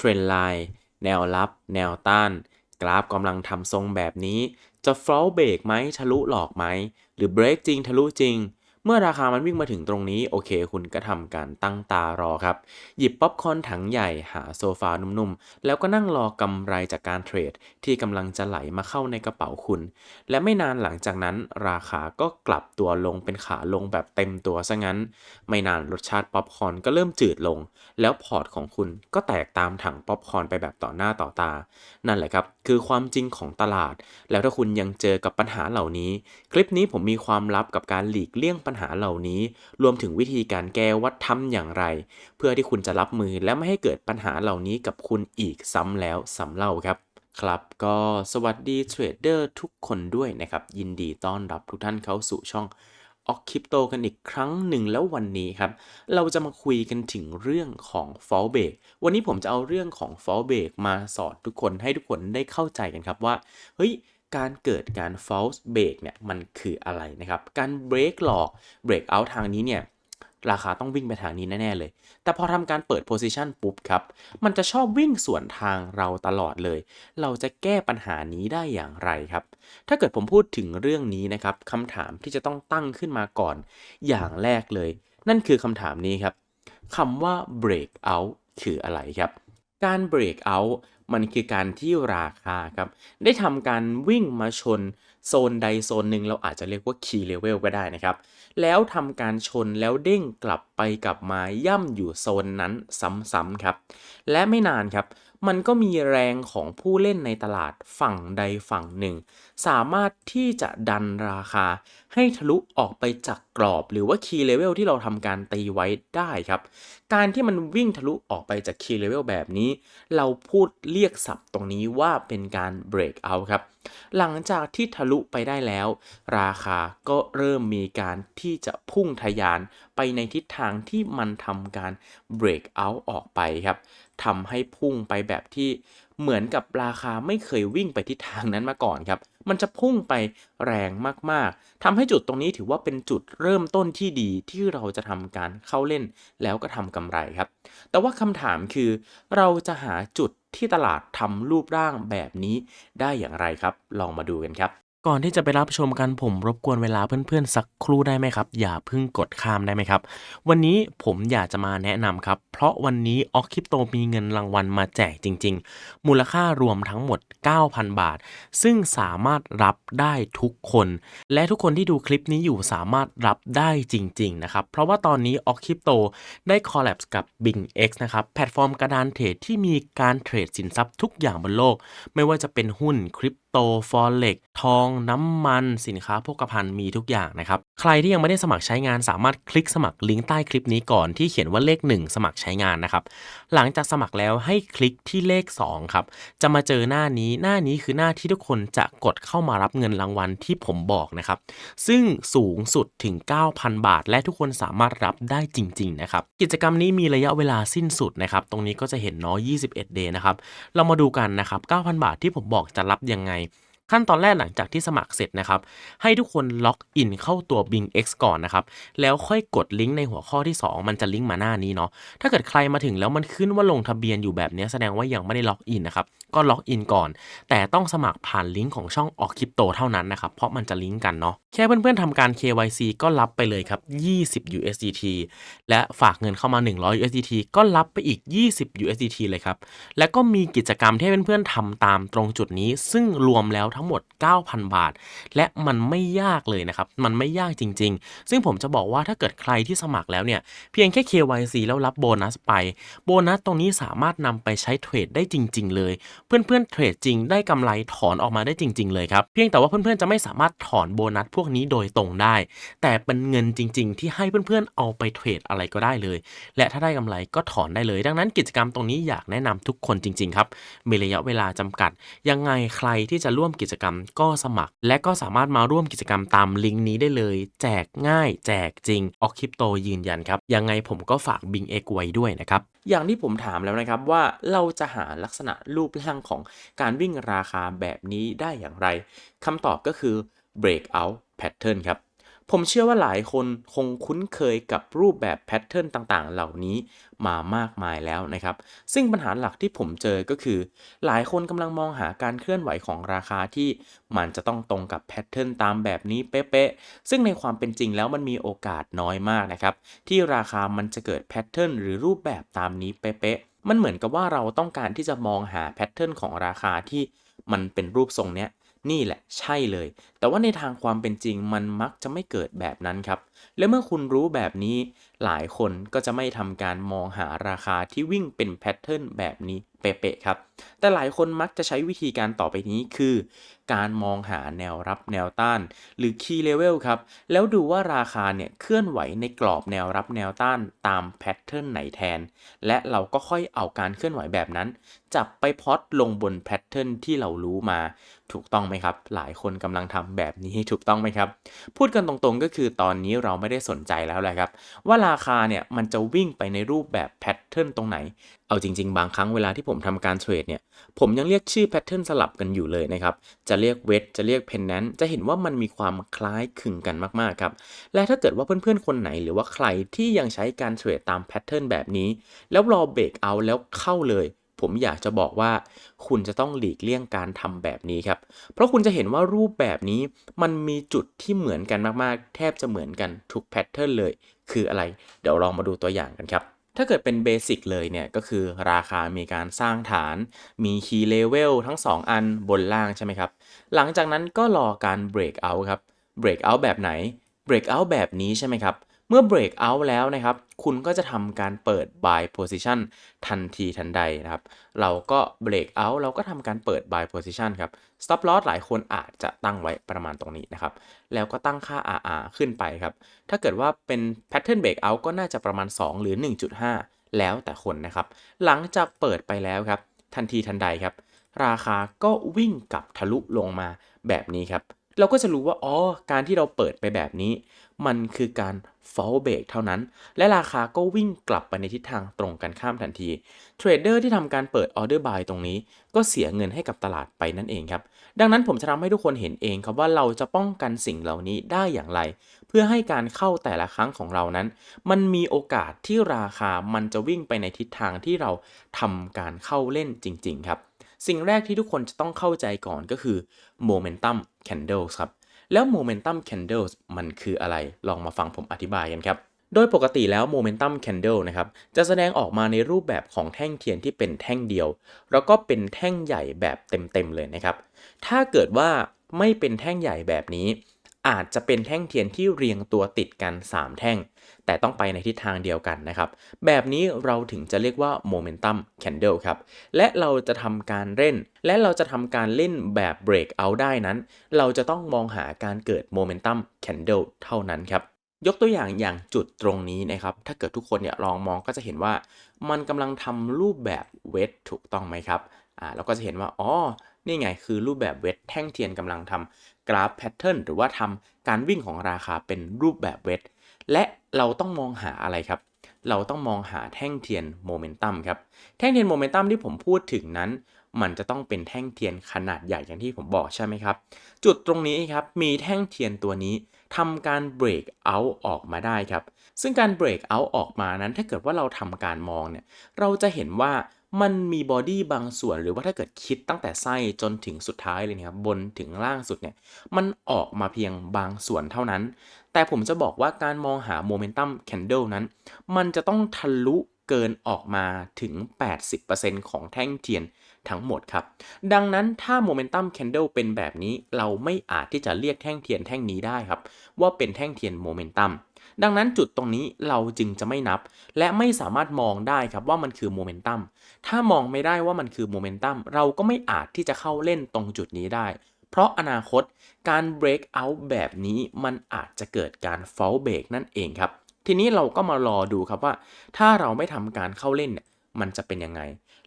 เทรนไลน์แนวรับแนวต้าน กราฟกำลังทำทรงแบบนี้ จะฟลอเบรกไหมทะลุหลอกไหม หรือเบรกจริงทะลุจริง เมื่อราคามันวิ่งมาถึงตรงนี้โอเค คุณก็ทำการตั้งตารอครับ หยิบป๊อปคอนถังใหญ่หาโซฟานุ่มๆ แล้วก็นั่งรอกำไรจากการเทรด ที่กำลังจะไหลมาเข้าในกระเป๋าคุณ และไม่นานหลังจากนั้น ราคาก็กลับตัวลงเป็นขาลงแบบเต็มตัวซะงั้น ไม่นานรสชาติป๊อปคอนก็เริ่มจืดลง แล้วพอร์ตของคุณก็แตกตามถังป๊อปคอนไปแบบต่อหน้าต่อตา นั่นแหละครับ คือความจริงของตลาด แล้วถ้าคุณยังเจอกับปัญหาเหล่านี้ คลิปนี้ผมมีความลับกับการหลีกเลี่ยงปัญหาเหล่านี้ รวมถึงวิธีการแก้ว่าทำอย่างไร เพื่อที่คุณจะรับมือและไม่ให้เกิดปัญหาเหล่านี้กับคุณอีกซ้ำแล้วซ้ำเล่าครับ ครับก็สวัสดีเทรดเดอร์ทุกคนด้วยนะครับ ยินดีต้อนรับทุกท่านเข้าสู่ช่องออกคริปโตกันอีกครั้งหนึ่งแล้ววันนี้ครับ เราจะมาคุยกันถึงเรื่องของ f a l l break วันนี้ผมจะเอาเรื่องของ f a l l break มาสอนทุกคนให้ทุกคนได้เข้าใจกันครับว่า เฮ้ย การเกิดการ false break เนี่ยมันคืออะไรนะครับ การ break หลอก break out ทางนี้เนี่ยราคาต้องวิ่งไปทางนี้แน่ ๆ เลย แต่พอทำการเปิด position ปุ๊บครับ มันจะชอบวิ่งสวนทางเราตลอดเลย เราจะแก้ปัญหานี้ได้อย่างไรครับ ถ้าเกิดผมพูดถึงเรื่องนี้นะครับคำถามที่จะต้องตั้งขึ้นมาก่อน อย่างแรกเลย นั่นคือคำถามนี้ครับคำว่า break out คืออะไรครับ การ break out มันคือการที่ราคาครับ ได้ทำการวิ่งมาชนโซนใดโซนหนึ่งเราอาจจะเรียกว่า key level ก็ได้นะครับ แล้วทำการชนแล้วเด้งกลับไปกลับมาย่ำอยู่โซนนั้นซ้ำๆครับ และไม่นานครับ มันก็มีแรงของผู้เล่นในตลาดฝั่งใดฝั่งหนึ่ง สามารถที่จะดันราคาให้ทะลุออกไปจากกรอบ หรือว่า key level ที่เราทำการตีไว้ได้ครับ การที่มันวิ่งทะลุออกไปจาก key level แบบนี้ เราพูดเรียกศัพท์ตรงนี้ว่าเป็นการ break out ครับ หลังจากที่ทะลุไปได้แล้ว ราคาก็เริ่มมีการที่จะพุ่งทะยานไปในทิศทางที่มันทำการ break out ออกไปครับ ทำให้พุ่งไปแบบที่เหมือนกับราคาไม่เคยวิ่งไปทิศทางนั้นมาก่อนครับ มันจะพุ่งไปแรงมากๆทำให้จุดตรงนี้ถือว่าเป็นจุดเริ่มต้นที่ดีที่เราจะทำการเข้าเล่นแล้วก็ทำกำไรครับ แต่ว่าคำถามคือ เราจะหาจุดที่ตลาดทำรูปร่างแบบนี้ได้อย่างไรครับ ลองมาดูกันครับ ก่อนที่จะไปรับชมกันผมรบกวนเวลาเพื่อนๆ สักครู่ได้ไหมครับ อย่าเพิ่งกดข้ามได้ไหมครับ วันนี้ผมอยากจะมาแนะนำครับ เพราะวันนี้ออกคริปโตมีเงินรางวัลมาแจกจริง ๆ มูลค่ารวมทั้งหมด 9,000 บาท ซึ่งสามารถรับได้ทุกคน และทุกคนที่ดูคลิปนี้อยู่สามารถรับได้จริง ๆ นะครับ เพราะว่าตอนนี้ออกคริปโตได้คอลแลบกับ BingX นะครับแพลตฟอร์มกระดานเทรดที่มีการเทรดสินทรัพย์ทุกอย่างบนโลก ไม่ว่าจะเป็นหุ้นคริปโตฟอเร็กทองน้ำมัน สินค้าโภคภัณฑ์มีทุกอย่างนะครับ ใครที่ยังไม่ได้สมัครใช้งานสามารถคลิกสมัครลิงก์ใต้คลิปนี้ก่อนที่เขียนว่าเลข 1 สมัครใช้งานนะครับ หลังจากสมัครแล้วให้คลิกที่เลข 2 ครับ จะมาเจอหน้านี้หน้านี้คือหน้าที่ทุกคนจะกดเข้ามารับเงินรางวัลที่ผมบอกนะครับ ซึ่งสูงสุดถึง 9,000 บาท และทุกคนสามารถรับได้จริง ๆ นะครับ กิจกรรมนี้มีระยะเวลาสิ้นสุดนะครับ ตรงนี้ก็จะเห็นเนาะ21 เดย์นะครับ เรามาดูกันนะครับ 9,000 บาทที่ผมบอกจะรับยังไง ขั้นตอนแรกหลังจากที่สมัครเสร็จนะครับ ให้ทุกคนล็อกอินเข้าตัว Bing X ก่อนนะครับ แล้วค่อยกดลิงก์ในหัวข้อที่ 2 มันจะลิงก์มาหน้านี้เนาะถ้าเกิดใครมาถึงแล้วมันขึ้นว่าลงทะเบียนอยู่แบบนี้แสดงว่ายังไม่ได้ล็อกอินนะครับก็ล็อกอินก่อน แต่ต้องสมัครผ่านลิงก์ของช่องออกคริปโตเท่านั้นนะครับ เพราะมันจะลิงก์กันเนาะแค่เพื่อนๆทำการ KYC ก็รับไปเลยครับ 20 USDT และฝากเงินเข้ามา 100 USDT ก็รับไปอีก 20 USDT เลยครับ แล้วก็มีกิจกรรมที่เพื่อนๆทำตามตรงจุดนี้ ซึ่งรวมแล้วทั้งหมด 9,000 บาท และมันไม่ยากเลยนะครับ มันไม่ยากจริง ๆ ซึ่งผมจะบอกว่าถ้าเกิดใครที่สมัครแล้วเนี่ยเพียงแค่ KYC แล้วรับโบนัสไป โบนัสตรงนี้สามารถนำไปใช้เทรดได้จริง ๆ เลย เพื่อนๆเทรดจริงได้กำไรถอนออกมาได้จริง ๆ เลยครับ เพียงแต่ว่าเพื่อนๆจะไม่สามารถถอนโบนัสพวกนี้โดยตรงได้ แต่เป็นเงินจริง ๆ ที่ให้เพื่อนๆเอาไปเทรดอะไรก็ได้เลย และถ้าได้กำไรก็ถอนได้เลย ดังนั้นกิจกรรมตรงนี้อยากแนะนำทุกคนจริง ๆ ครับ มีระยะเวลาจำกัด ยังไงใครที่จะร่วมกิจกรรมก็สมัคร และก็สามารถมาร่วมกิจกรรมตามลิงก์นี้ได้เลย แจกง่าย แจกจริงออกคริปโตยืนยันครับยังไงผมก็ฝาก Bing X ไว้ด้วยนะครับอย่างที่ผมถามแล้วนะครับว่าเราจะหาลักษณะรูปร่างของการวิ่งราคาแบบนี้ได้อย่างไรคำตอบก็คือ breakout pattern ครับ ผมเชื่อว่าหลายคนคงคุ้นเคยกับรูปแบบแพทเทิร์นต่างๆ เหล่านี้มามากมายแล้วนะครับ ซึ่งปัญหาหลักที่ผมเจอก็คือ หลายคนกำลังมองหาการเคลื่อนไหวของราคาที่มันจะต้องตรงกับแพทเทิร์นตามแบบนี้เป๊ะๆ ซึ่งในความเป็นจริงแล้วมันมีโอกาสน้อยมากนะครับ ที่ราคามันจะเกิดแพทเทิร์นหรือรูปแบบตามนี้เป๊ะ มันเหมือนกับว่าเราต้องการที่จะมองหาแพทเทิร์นของราคาที่มันเป็นรูปทรงเนี้ยนี่แหละใช่เลย แต่ว่าในทางความเป็นจริงมันมักจะไม่เกิดแบบนั้นครับ และเมื่อคุณรู้แบบนี้ หลายคนก็จะไม่ทำการมองหาราคาที่วิ่งเป็นแพทเทิร์นแบบนี้เป๊ะๆครับ แต่หลายคนมักจะใช้วิธีการต่อไปนี้คือ การมองหาแนวรับแนวต้าน หรือ key level ครับ แล้วดูว่าราคาเนี่ยเคลื่อนไหวในกรอบแนวรับแนวต้านตามแพทเทิร์นไหนแทน และเราก็ค่อยเอาการเคลื่อนไหวแบบนั้น จับไปพอตลงบนแพทเทิร์นที่เรารู้มา ถูกต้องไหมครับ หลายคนกำลังทำแบบนี้ถูกต้องไหมครับ พูดกันตรงๆก็คือตอนนี้เราราไม่ได้สนใจแล้วแหละครับ ว่าราคาเนี่ยมันจะวิ่งไปในรูปแบบแพทเทิร์นตรงไหน เอาจริง ๆ บางครั้งเวลาที่ผมทำการเทรดเนี่ยผมยังเรียกชื่อแพทเทิร์นสลับกันอยู่เลยนะครับ จะเรียกเวทจะเรียกเพนแนนจะเห็นว่ามันมีความคล้ายคลึงกันมากๆครับ และถ้าเกิดว่าเพื่อนๆคนไหนหรือว่าใครที่ยังใช้การเทรดตามแพทเทิร์นแบบนี้ แล้วรอเบรกเอาแล้วเข้าเลย ผมอยากจะบอกว่าคุณจะต้องหลีกเลี่ยงการทำแบบนี้ครับ เพราะคุณจะเห็นว่ารูปแบบนี้มันมีจุดที่เหมือนกันมากๆ แทบจะเหมือนกันทุกแพทเทิร์นเลย คืออะไร เดี๋ยวลองมาดูตัวอย่างกันครับถ้าเกิดเป็นเบสิกเลยเนี่ย ก็คือราคามีการสร้างฐาน มี Key Level ทั้ง 2 อันบนล่างใช่ไหมครับ หลังจากนั้นก็รอการ Break Out ครับ Break Out แบบไหน Break Out แบบนี้ใช่ไหมครับ เมื่อ break out แล้วนะครับ คุณก็จะทำการเปิด buy position ทันทีทันใดนะครับ เราก็ break out เราก็ทำการเปิด buy position ครับ stop loss หลายคนอาจจะตั้งไว้ประมาณตรงนี้นะครับ แล้วก็ตั้งค่า RR ขึ้นไปครับ ถ้าเกิดว่าเป็น pattern break out ก็น่าจะประมาณ 2 หรือ 1.5 แล้วแต่คนนะครับ หลังจากเปิดไปแล้วครับ ทันทีทันใดครับ ราคาก็วิ่งกลับทะลุลงมาแบบนี้ครับ เราก็จะรู้ว่า อ๋อ การที่เราเปิดไปแบบนี้ มันคือการ fall break เท่านั้น และราคาก็วิ่งกลับไปในทิศทางตรงกันข้ามทันที เทรดเดอร์ที่ทำการเปิด order buy ตรงนี้ ก็เสียเงินให้กับตลาดไปนั่นเองครับ ดังนั้นผมจะทำให้ทุกคนเห็นเองครับว่าเราจะป้องกันสิ่งเหล่านี้ได้อย่างไร เพื่อให้การเข้าแต่ละครั้งของเรานั้น มันมีโอกาสที่ราคามันจะวิ่งไปในทิศทางที่เราทำการเข้าเล่นจริง ๆ ครับ สิ่งแรกที่ทุกคนจะต้องเข้าใจก่อนก็คือ momentum candles ครับ แล้ว momentum candles มันคืออะไร ลองมาฟังผมอธิบายกันครับ โดยปกติแล้ว momentum candle นะครับ จะแสดงออกมาในรูปแบบของแท่งเทียนที่เป็นแท่งเดียว แล้วก็เป็นแท่งใหญ่แบบเต็มๆเลยนะครับ ถ้าเกิดว่าไม่เป็นแท่งใหญ่แบบนี้ อาจจะเป็นแท่งเทียนที่เรียงตัวติดกัน 3 แท่ง แต่ต้องไปในทิศทางเดียวกันนะครับ แบบนี้เราถึงจะเรียกว่า momentum candle ครับ และเราจะทำการเล่น และเราจะทำการเล่นแบบ break out ได้นั้น เราจะต้องมองหาการเกิด momentum candle เท่านั้นครับยกตัวอย่างอย่างจุดตรงนี้นะครับ ถ้าเกิดทุกคนเนี่ยลองมองก็จะเห็นว่า มันกำลังทำรูปแบบเวทถูกต้องไหมครับ อ่าเราก็จะเห็นว่าอ๋อนี่ไงคือรูปแบบเวทแท่งเทียนกำลังทำกราฟแพทเทิร์นหรือว่าทำการวิ่งของราคาเป็นรูปแบบเวทและเราต้องมองหาอะไรครับ เราต้องมองหาแท่งเทียนโมเมนตัมครับแท่งเทียนโมเมนตัมที่ผมพูดถึงนั้น มันจะต้องเป็นแท่งเทียนขนาดใหญ่อย่างที่ผมบอกใช่ไหมครับ จุดตรงนี้ครับมีแท่งเทียนตัวนี้ทำการ break out ออกมาได้ครับซึ่งการ break out ออกมานั้นถ้าเกิดว่าเราทำการมองเนี่ยเราจะเห็นว่า มันมีบอดี้บางส่วนหรือว่าถ้าเกิดคิดตั้งแต่ไส้จนถึงสุดท้ายเลยนะครับบนถึงล่างสุดเนี่ยมันออกมาเพียงบางส่วนเท่านั้น แต่ผมจะบอกว่าการมองหาโมเมนตัมแคนเดลนั้น มันจะต้องทะลุเกินออกมาถึง 80%ของแท่งเทียนทั้งหมดครับ ดังนั้นถ้าโมเมนตัมแคนเดลเป็นแบบนี้เราไม่อาจที่จะเรียกแท่งเทียนแท่งนี้ได้ครับ ว่าเป็นแท่งเทียนโมเมนตัม ดังนั้นจุดตรงนี้เราจึงจะไม่นับ และไม่สามารถมองได้ครับว่ามันคือโมเมนตัมถ้ามองไม่ได้ว่ามันคือโมเมนตัมเราก็ไม่อาจที่จะเข้าเล่นตรงจุดนี้ได้ เพราะอนาคตการ break out แบบนี้มันอาจจะเกิดการ fall break นั่นเองครับ ทีนี้เราก็มารอดูครับว่า ถ้าเราไม่ทำการเข้าเล่นเนี่ยมันจะเป็นยังไง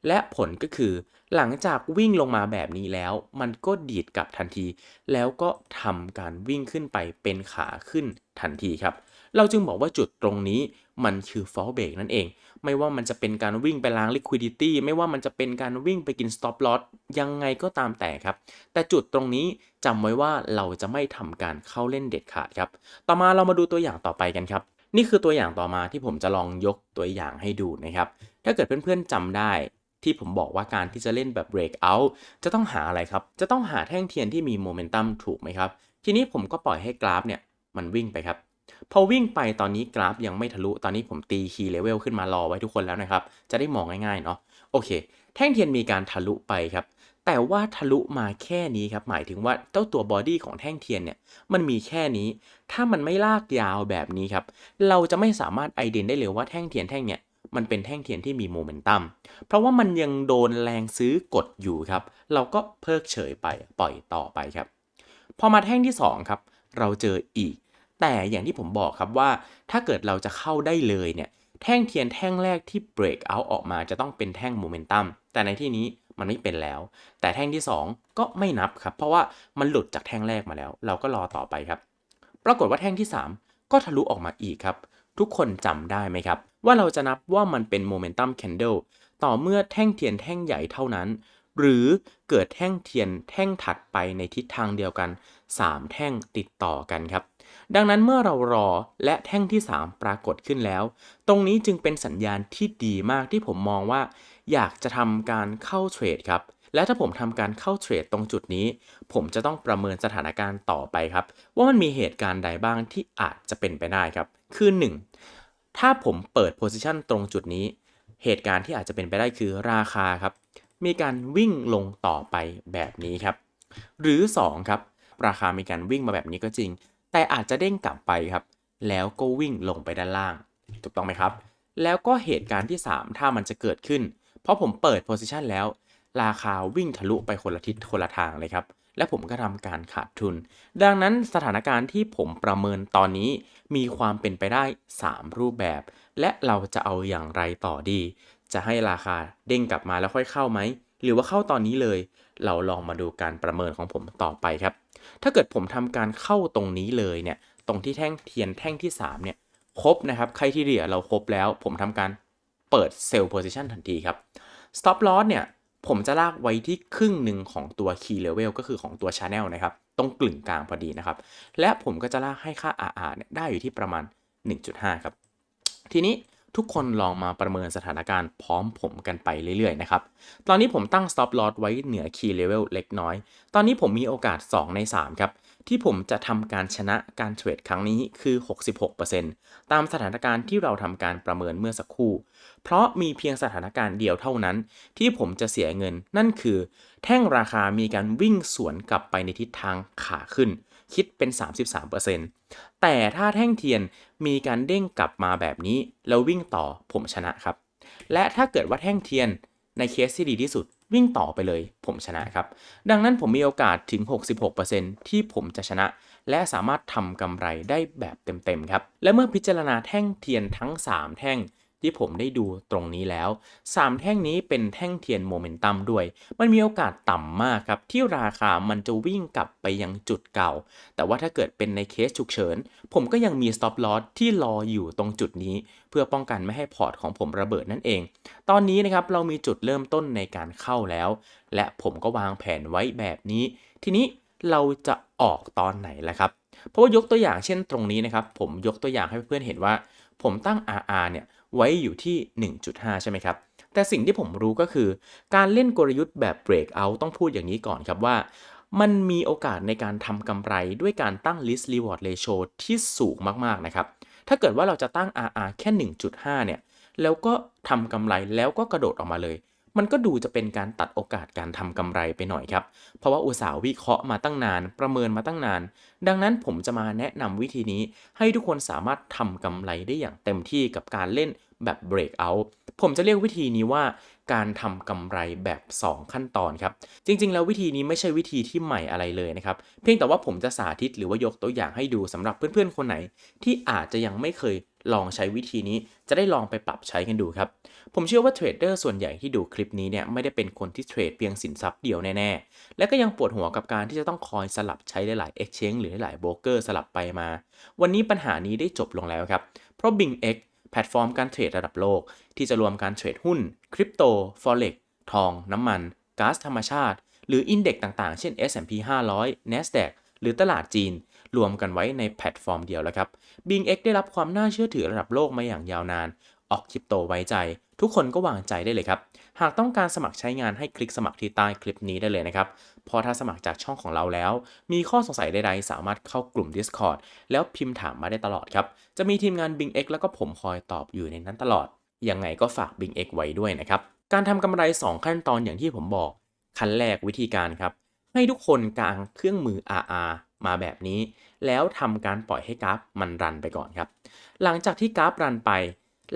และผลก็คือ หลังจากวิ่งลงมาแบบนี้แล้ว มันก็ดีดกลับทันที แล้วก็ทำการวิ่งขึ้นไปเป็นขาขึ้นทันทีครับ เราจึงบอกว่าจุดตรงนี้มันคือ fall break นั่นเอง ไม่ว่ามันจะเป็นการวิ่งไปล้าง liquidity ไม่ว่ามันจะเป็นการวิ่งไปกิน stop loss ยังไงก็ตามแต่ครับ แต่จุดตรงนี้จำไว้ว่าเราจะไม่ทำการเข้าเล่นเด็ดขาดครับ ต่อมาเรามาดูตัวอย่างต่อไปกันครับ นี่คือตัวอย่างต่อมาที่ผมจะลองยกตัวอย่างให้ดูนะครับ ถ้าเกิดเพื่อนๆจำได้ที่ผมบอกว่าการที่จะเล่นแบบ breakout จะต้องหาอะไรครับ จะต้องหาแท่งเทียนที่มีโมเมนตัมถูกไหมครับ ทีนี้ผมก็ปล่อยให้กราฟเนี่ยมันวิ่งไปครับ พอวิ่งไปตอนนี้กราฟยังไม่ทะลุ ตอนนี้ผมตีคีย์เลเวลขึ้นมารอไว้ทุกคนแล้วนะครับ จะได้มองง่ายๆเนาะ โอเค แท่งเทียนมีการทะลุไปครับ แต่ว่าทะลุมาแค่นี้ครับ หมายถึงว่าเจ้าตัวบอดี้ของแท่งเทียนเนี่ย มันมีแค่นี้ ถ้ามันไม่ลากยาวแบบนี้ครับ เราจะไม่สามารถไอเดนได้เลยว่าแท่งเทียนแท่งเนี่ยมันเป็นแท่งเทียนที่มีโมเมนตัม เพราะว่ามันยังโดนแรงซื้อกดอยู่ครับ เราก็เพิกเฉยไปปล่อยต่อไปครับ พอมาแท่งที่2ครับ เราเจออีก แต่อย่างที่ผมบอกครับว่าถ้าเกิดเราจะเข้าได้เลยเนี่ยแท่งเทียนแท่งแรกที่ break out ออกมาจะต้องเป็นแท่งโมเมนตัมแต่ในที่นี้มันไม่เป็นแล้ว แต่แท่งที่ 2 ก็ไม่นับครับ เพราะว่ามันหลุดจากแท่งแรกมาแล้ว เราก็รอต่อไปครับ ปรากฏว่าแท่งที่ 3 ก็ทะลุออกมาอีกครับ ทุกคนจำได้ไหมครับ ว่าเราจะนับว่ามันเป็นโมเมนตัมแคนเดลต่อเมื่อแท่งเทียนแท่งใหญ่เท่านั้น หรือเกิดแท่งเทียนแท่งถัดไปในทิศทางเดียวกัน 3 แท่งติดต่อกันครับ ดังนั้นเมื่อเรารอและแท่งที่ 3 ปรากฏขึ้นแล้ว ตรงนี้จึงเป็นสัญญาณที่ดีมากที่ผมมองว่า อยากจะทำการเข้าเทรดครับและถ้าผมทำการเข้าเทรดตรงจุดนี้ ผมจะต้องประเมินสถานการณ์ต่อไปครับ ว่ามันมีเหตุการณ์ใดบ้างที่อาจจะเป็นไปได้ครับ คือ 1. ถ้าผมเปิดโพซิชันตรงจุดนี้ เหตุการณ์ที่อาจจะเป็นไปได้คือราคาครับ มีการวิ่งลงต่อไปแบบนี้ครับ หรือ 2 ครับ ราคามีการวิ่งมาแบบนี้ก็จริง แต่อาจจะเด้งกลับไปครับ แล้วก็วิ่งลงไปด้านล่าง ถูกต้องไหมครับ แล้วก็เหตุการณ์ที่ 3 ถ้ามันจะเกิดขึ้น เพราะผมเปิดโพซิชันแล้ว ราคาวิ่งทะลุไปคนละทิศคนละทางเลยครับและผมก็ทำการขาดทุน ดังนั้นสถานการณ์ที่ผมประเมินตอนนี้มีความเป็นไปได้ 3 รูปแบบ และเราจะเอาอย่างไรต่อดี จะให้ราคาเด้งกลับมาแล้วค่อยเข้าไหม หรือว่าเข้าตอนนี้เลย เราลองมาดูการประเมินของผมต่อไปครับ ถ้าเกิดผมทำการเข้าตรงนี้เลยเนี่ย ตรงที่แท่งเทียนแท่งที่ 3 เนี่ย ครบนะครับ ใครที่เรียเราครบแล้ว ผมทำการเปิดเซลล์โพซิชันทันทีครับ stop loss เนี่ย ผมจะลากไว้ที่ครึ่งหนึ่งของตัว key level ก็คือของตัว channel นะครับ ตรงกลึ่งกลางพอดีนะครับ และผมก็จะลากให้ค่า RR เนี่ยได้อยู่ที่ประมาณ 1.5 ครับ ทีนี้ ทุกคนลองมาประเมินสถานการณ์พร้อมผมกันไปเรื่อยๆนะครับ ตอนนี้ผมตั้ง stop loss ไว้เหนือ key level เล็กน้อย ตอนนี้ผมมีโอกาส 2 ใน 3 ครับ ที่ผมจะทำการชนะการเทรดครั้งนี้คือ 66%ตามสถานการณ์ที่เราทำการประเมินเมื่อสักครู่ เพราะมีเพียงสถานการณ์เดียวเท่านั้น ที่ผมจะเสียเงิน นั่นคือ แท่งราคามีการวิ่งสวนกลับไปในทิศทางขาขึ้น คิดเป็น 33%แต่ถ้าแท่งเทียน มีการเด้งกลับมาแบบนี้ แล้ววิ่งต่อผมชนะครับ และถ้าเกิดว่าแท่งเทียนในเคสที่ดีที่สุด วิ่งต่อไปเลย ผมชนะครับ ดังนั้นผมมีโอกาสถึง 66%ที่ผมจะชนะ และสามารถทำกำไรได้แบบเต็มๆครับ และเมื่อพิจารณาแท่งเทียนทั้ง 3 แท่ง ที่ผมได้ดูตรงนี้แล้ว 3 แท่งนี้เป็นแท่งเทียนโมเมนตัมด้วย มันมีโอกาสต่ำมากครับ ที่ราคามันจะวิ่งกลับไปยังจุดเก่า แต่ว่าถ้าเกิดเป็นในเคสฉุกเฉิน ผมก็ยังมี stop loss ที่รออยู่ตรงจุดนี้ เพื่อป้องกันไม่ให้พอร์ตของผมระเบิดนั่นเอง ตอนนี้นะครับเรามีจุดเริ่มต้นในการเข้าแล้ว และผมก็วางแผนไว้แบบนี้ ทีนี้เราจะออกตอนไหนล่ะครับ เพราะว่ายกตัวอย่างเช่นตรงนี้นะครับ ผมยกตัวอย่างให้เพื่อนเห็นว่า ผมตั้ง RR เนี่ย ไว้อยู่ที่ 1.5 ใช่ไหมครับ แต่สิ่งที่ผมรู้ก็คือ การเล่นกลยุทธ์แบบ breakout ต้องพูดอย่างนี้ก่อนครับว่า มันมีโอกาสในการทำกำไรด้วยการตั้ง risk reward ratio ที่สูงมากๆนะครับ ถ้าเกิดว่าเราจะตั้ง RR แค่ 1.5 เนี่ย แล้วก็ทำกำไรแล้วก็กระโดดออกมาเลย มันก็ดูจะเป็นการตัดโอกาสการทำกำไรไปหน่อยครับ เพราะว่าอุตสาห์วิเคราะห์มาตั้งนาน ประเมินมาตั้งนาน ดังนั้นผมจะมาแนะนำวิธีนี้ ให้ทุกคนสามารถทำกำไรได้อย่างเต็มที่กับการเล่นแบบ breakout ผมจะเรียกวิธีนี้ว่า การทำกำไรแบบ 2 ขั้นตอนครับ จริง ๆ แล้ววิธีนี้ไม่ใช่วิธีที่ใหม่อะไรเลยนะครับ เพียงแต่ว่าผมจะสาธิตหรือว่ายกตัวอย่างให้ดูสำหรับเพื่อนๆ คนไหน ที่อาจจะยังไม่เคยลองใช้วิธีนี้ จะได้ลองไปปรับใช้กันดูครับ ผมเชื่อว่าเทรดเดอร์ส่วนใหญ่ที่ดูคลิปนี้เนี่ยไม่ได้เป็นคนที่เทรดเพียงสินทรัพย์เดียวแน่ๆ และก็ยังปวดหัวกับการที่จะต้องคอยสลับใช้หลายๆ exchange หรือหลายๆโบรกเกอร์สลับไปมา วันนี้ปัญหานี้ได้จบลงแล้วครับ เพราะ BingX แพลตฟอร์มการเทรดระดับโลก ที่จะรวมการเทรดหุ้น คริปโต ฟอเร็กทอง น้ำมันก๊าซธรรมชาติ หรืออินเด็กต่างๆ เช่น S&P 500 NASDAQ หรือตลาดจีน รวมกันไว้ในแพลตฟอร์มเดียวแล้วครับ BingX ได้รับความน่าเชื่อถือระดับโลกมาอย่างยาวนาน ออกคริปโตไว้ใจ ทุกคนก็วางใจได้เลยครับ หากต้องการสมัครใช้งานให้คลิกสมัครที่ใต้คลิปนี้ได้เลยนะครับ พอถ้าสมัครจากช่องของเราแล้ว มีข้อสงสัยใดๆ สามารถเข้ากลุ่ม Discord แล้วพิมพ์ถามมาได้ตลอดครับ จะมีทีมงาน BingX แล้วก็ผมคอยตอบอยู่ในนั้นตลอด ยังไงก็ฝาก BingX ไว้ด้วยนะครับ การทำกำไร 2 ขั้นตอนอย่างที่ผมบอก ขั้นแรกวิธีการครับ ให้ทุกคนกางเครื่องมือ RR มาแบบนี้ แล้วทำการปล่อยให้กราฟมันรันไปก่อนครับ หลังจากที่กราฟรันไป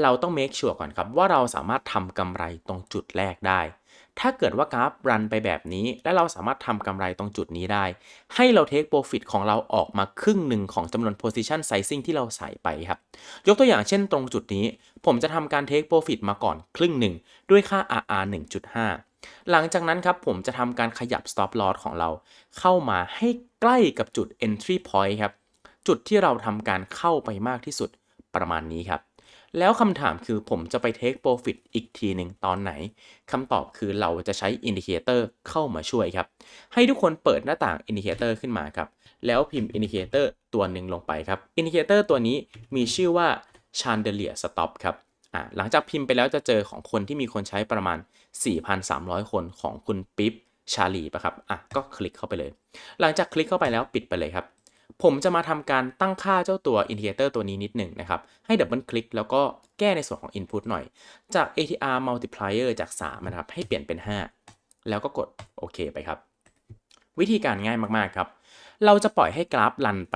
เราต้อง make sure ก่อนครับว่าเราสามารถทำกำไรตรงจุดแรกได้ ถ้าเกิดว่ากราฟรันไปแบบนี้ และเราสามารถทำกำไรตรงจุดนี้ได้ ให้เรา take profit ของเราออกมาครึ่งหนึ่งของจำนวน position sizing ที่เราใส่ไปครับ ยกตัวอย่างเช่นตรงจุดนี้ ผมจะทำการ take profit มาก่อนครึ่งหนึ่งด้วยค่า RR 1.5 หลังจากนั้นครับผมจะทำการขยับ stop loss ของเรา เข้ามาให้ใกล้กับจุด entry point ครับ จุดที่เราทำการเข้าไปมากที่สุดประมาณนี้ครับ แล้วคำถามคือผมจะไป take profit อีกทีหนึ่งตอนไหนคำตอบคือเราจะใช้ indicator เข้ามาช่วยครับ ให้ทุกคนเปิดหน้าต่าง indicator ขึ้นมาครับ แล้วพิมพ์ indicator ตัวหนึ่งลงไปครับ indicator ตัวนี้มีชื่อว่า chandelier stop ครับอะหลังจากพิมพ์ไปแล้วจะเจอของคนที่มีคนใช้ประมาณ 4,300 คนของคุณปิ๊บชาลีปะครับ อะ ก็คลิกเข้าไปเลย หลังจากคลิกเข้าไปแล้วปิดไปเลยครับ ผมจะมาทำการตั้งค่าเจ้าตัว indicator ตัวนี้นิดหนึ่งนะครับ ให้ดับเบิลคลิกแล้วก็แก้ในส่วนของ input หน่อย จาก ATR multiplier จาก 3 นะครับ ให้เปลี่ยนเป็น 5 แล้วก็กดโอเคไปครับ วิธีการง่ายมากๆครับ เราจะปล่อยให้กราฟรันไป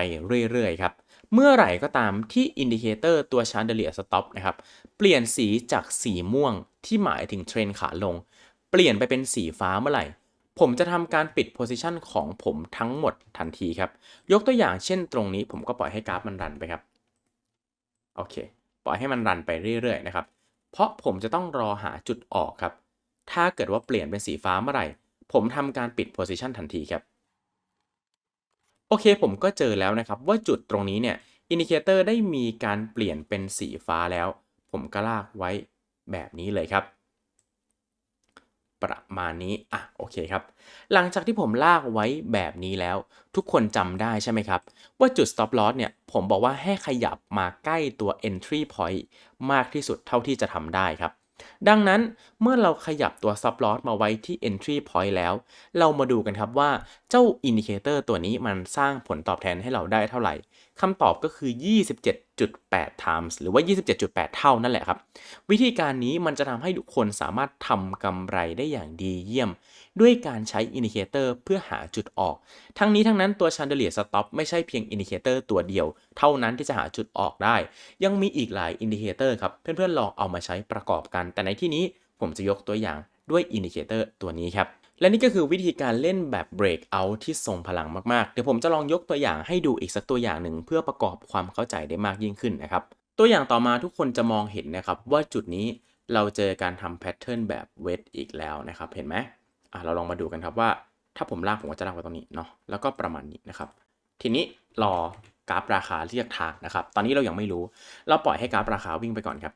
เรื่อยๆครับ เมื่อไหร่ก็ตามที่ indicator ตัว chandelier stop นะครับ เปลี่ยนสีจากสีม่วงที่หมายถึงเทรนขาลง เปลี่ยนไปเป็นสีฟ้าเมื่อไหร่ ผมจะทำการปิด position ของผมทั้งหมดทันทีครับ ยกตัวอย่างเช่นตรงนี้ผมก็ปล่อยให้กราฟมันรันไปครับโอเค ปล่อยให้มันรันไปเรื่อยๆนะครับ เพราะผมจะต้องรอหาจุดออกครับ ถ้าเกิดว่าเปลี่ยนเป็นสีฟ้าเมื่อไหร่ ผมทำการปิด position ทันทีครับโอเคผมก็เจอแล้วนะครับว่าจุดตรงนี้เนี่ยอินดิเคเตอร์ได้มีการเปลี่ยนเป็นสีฟ้าแล้ว ผมก็ลากไว้แบบนี้เลยครับ ประมาณนี้ อะ โอเคครับ หลังจากที่ผมลากไว้แบบนี้แล้ว ทุกคนจำได้ใช่ไหมครับ ว่าจุด stop loss เนี่ย ผมบอกว่าให้ขยับมาใกล้ตัว entry point มากที่สุดเท่าที่จะทำได้ครับ ดังนั้นเมื่อเราขยับตัว stop loss มาไว้ที่ entry point แล้ว เรามาดูกันครับว่า เจ้า indicator ตัวนี้มันสร้างผลตอบแทนให้เราได้เท่าไหร่คำตอบก็คือ 27.8 times หรือว่า 27.8 เท่านั่นแหละครับ วิธีการนี้มันจะทำให้ทุกคนสามารถทำกำไรได้อย่างดีเยี่ยม ด้วยการใช้อินดิเคเตอร์เพื่อหาจุดออก ทั้งนี้ทั้งนั้นตัว chandelier stop ไม่ใช่เพียงอินดิเคเตอร์ตัวเดียว เท่านั้นที่จะหาจุดออกได้ ยังมีอีกหลายอินดิเคเตอร์ครับ เพื่อนๆลองเอามาใช้ประกอบกัน แต่ในที่นี้ผมจะยกตัวอย่างด้วยอินดิเคเตอร์ตัวนี้ครับ และนี่ก็คือวิธีการเล่นแบบ breakout ที่ทรงพลังมากๆ เดี๋ยวผมจะลองยกตัวอย่างให้ดูอีกสักตัวอย่างหนึ่งเพื่อประกอบความเข้าใจได้มากยิ่งขึ้นนะครับ ตัวอย่างต่อมาทุกคนจะมองเห็นนะครับ ว่าจุดนี้เราเจอการทำแพทเทิร์นแบบเวทอีกแล้วนะครับ เห็นไหมอะเราลองมาดูกันครับว่า ถ้าผมลากผมก็จะลากไวตรงนี้เนาะแล้วก็ประมาณนี้นะครับ ทีนี้รอกราฟราคาเรียกทางนะครับ ตอนนี้เรายังไม่รู้ เราปล่อยให้กราฟราคาวิ่งไปก่อนครับ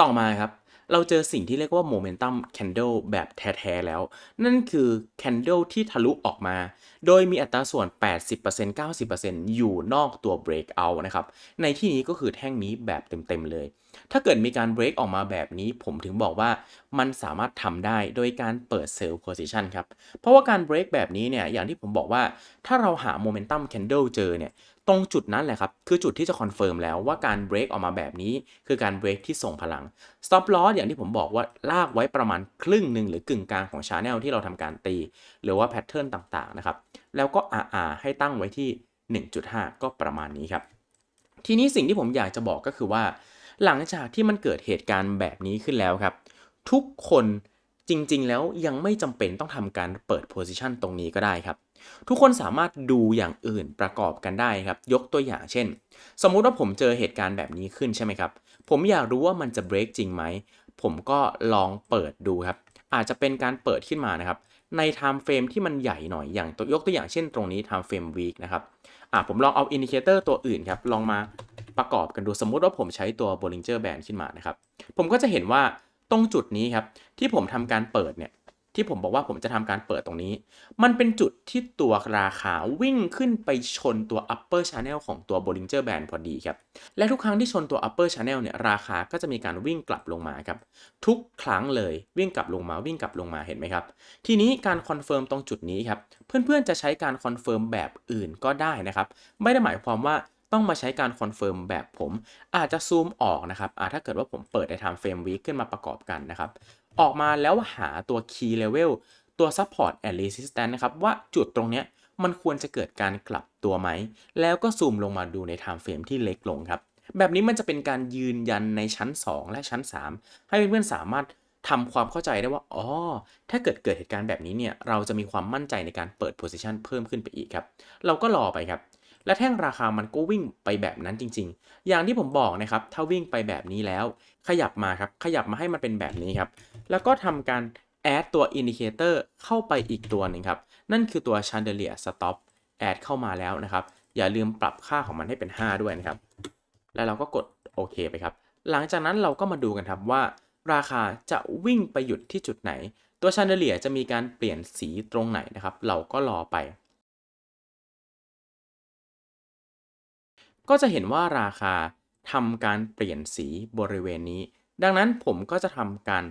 ต่อมาครับ เราเจอสิ่งที่เรียกว่าโมเมนตัมแคนเดลแบบแท้ๆแล้ว นั่นคือแคนเดลที่ทะลุออกมา โดยมีอัตราส่วน 80% 90%อยู่นอกตัว breakout นะครับ ในที่นี้ก็คือแท่งนี้แบบเต็ม ๆ เลย ถ้าเกิดมีการ break ออกมาแบบนี้ ผมถึงบอกว่ามันสามารถทำได้โดยการเปิด sell position ครับ เพราะว่าการ break แบบนี้เนี่ย อย่างที่ผมบอกว่าถ้าเราหา momentum candle เจอเนี่ย ตรงจุดนั้นแหละครับ คือจุดที่จะคอนเฟิร์มแล้วว่าการ break ออกมาแบบนี้ คือการ break ที่ส่งพลัง stop loss อย่างที่ผมบอกว่าลากไว้ประมาณครึ่งหนึ่งหรือกึ่งกลางของ channel ที่เราทำการตี หรือว่า pattern ต่างๆนะครับ แล้วก็ RR ให้ตั้งไว้ที่ 1.5 ก็ประมาณนี้ครับ ทีนี้สิ่งที่ผมอยากจะบอกก็คือว่า หลังจากที่มันเกิดเหตุการณ์แบบนี้ขึ้นแล้วครับ ทุกคนจริงๆ แล้วยังไม่จำเป็นต้องทำการเปิด position ตรงนี้ก็ได้ครับ ทุกคนสามารถดูอย่างอื่นประกอบกันได้ครับ ยกตัวอย่างเช่น สมมุติว่าผมเจอเหตุการณ์แบบนี้ขึ้นใช่ไหมครับ ผมอยากรู้ว่ามันจะ break จริงไหม ผมก็ลองเปิดดูครับ อาจจะเป็นการเปิดขึ้นมานะครับ ใน time frame ที่มันใหญ่หน่อยอย่างตัวยกตัวอย่างเช่นตรงนี้ time frame week นะครับอะผมลองเอา indicator ตัวอื่นครับ ลองมาประกอบกันดูสมมุติว่าผมใช้ตัว Bollinger Band ขึ้นมานะครับ ผมก็จะเห็นว่าตรงจุดนี้ครับ ที่ผมทำการเปิดเนี่ย ที่ผมบอกว่าผมจะทำการเปิดตรงนี้ มันเป็นจุดที่ตัวราคาวิ่งขึ้นไปชนตัว upper channel ของตัว Bollinger Band พอดีครับ และทุกครั้งที่ชนตัว upper channel เนี่ยราคาก็จะมีการวิ่งกลับลงมาครับ ทุกครั้งเลยวิ่งกลับลงมาวิ่งกลับลงมาเห็นไหมครับ ทีนี้การคอนเฟิร์มตรงจุดนี้ครับ เพื่อนๆจะใช้การคอนเฟิร์มแบบอื่นก็ได้นะครับ ไม่ได้หมายความว่าต้องมาใช้การคอนเฟิร์มแบบผม อาจจะซูมออกนะครับถ้าเกิดว่าผมเปิดใน time frame week ขึ้นมาประกอบกันนะครับ ออกมาแล้วหาตัว key level ตัว support and resistance นะครับ ว่าจุดตรงเนี้ยมันควรจะเกิดการกลับตัวไหม แล้วก็ซูมลงมาดูใน time frame ที่เล็กลงครับ แบบนี้มันจะเป็นการยืนยันในชั้น 2 และชั้น 3 ให้เพื่อนๆสามารถทำความเข้าใจได้ว่า อ๋อ ถ้าเกิดเกิดเหตุการณ์แบบนี้เนี่ย เราจะมีความมั่นใจในการเปิด position เพิ่มขึ้นไปอีกครับ เราก็รอไปครับ และแท่งราคามันก็วิ่งไปแบบนั้นจริง ๆ อย่างที่ผมบอกนะครับถ้าวิ่งไปแบบนี้แล้ว ขยับมาครับขยับมาให้มันเป็นแบบนี้ครับแล้วก็ทำการ add ตัว indicator เข้าไปอีกตัวหนึ่งครับ นั่นคือตัว chandelier stop add เข้ามาแล้วนะครับ อย่าลืมปรับค่าของมันให้เป็น 5 ด้วยนะครับ แล้วเราก็กดโอเคไปครับ หลังจากนั้นเราก็มาดูกันครับว่า ราคาจะวิ่งไปหยุดที่จุดไหน ตัวชันเดเลียจะมีการเปลี่ยนสีตรงไหนนะครับ เราก็รอไป ก็จะเห็นว่าราคาทำการเปลี่ยนสีบริเวณนี้ ดังนั้นผมก็จะทำการ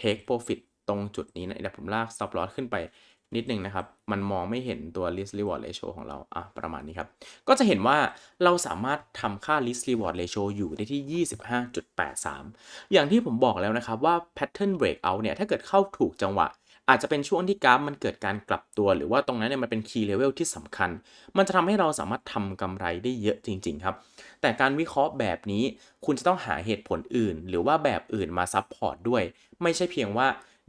take profit ตรงจุดนี้นะเดี๋ยวผมลาก stop loss ขึ้นไปนิดนึงนะครับ มันมองไม่เห็นตัว risk reward ratio ของเรา อะ ประมาณนี้ครับ ก็จะเห็นว่าเราสามารถทำค่า risk reward ratio อยู่ได้ที่ 25.83 อย่างที่ผมบอกแล้วนะครับว่า pattern breakout เนี่ย ถ้าเกิดเข้าถูกจังหวะ อาจจะเป็นช่วงที่กราฟมันเกิดการกลับตัว หรือว่าตรงนั้นเนี่ยมันเป็นคีย์เลเวลที่สำคัญ มันจะทำให้เราสามารถทำกำไรได้เยอะจริง ๆ ครับ แต่การวิเคราะห์แบบนี้คุณจะต้องหาเหตุผลอื่น หรือว่าแบบอื่นมาซับพอร์ตด้วย ไม่ใช่เพียงว่า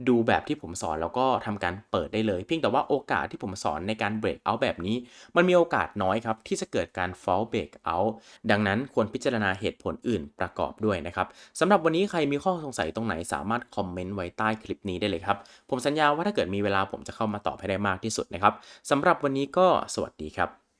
ดูแบบที่ผมสอนแล้วก็ทำการเปิดได้เลย เพียงแต่ว่าโอกาสที่ผมสอนในการเบรกเอาแบบนี้ มันมีโอกาสน้อยครับ ที่จะเกิดการ fall break out ดังนั้นควรพิจารณาเหตุผลอื่นประกอบด้วยนะครับสำหรับวันนี้ใครมีข้อสงสัยตรงไหนสามารถคอมเมนต์ไว้ใต้คลิปนี้ได้เลยครับ ผมสัญญาว่าถ้าเกิดมีเวลาผมจะเข้ามาตอบให้ได้มากที่สุดนะครับสำหรับวันนี้ก็สวัสดีครับ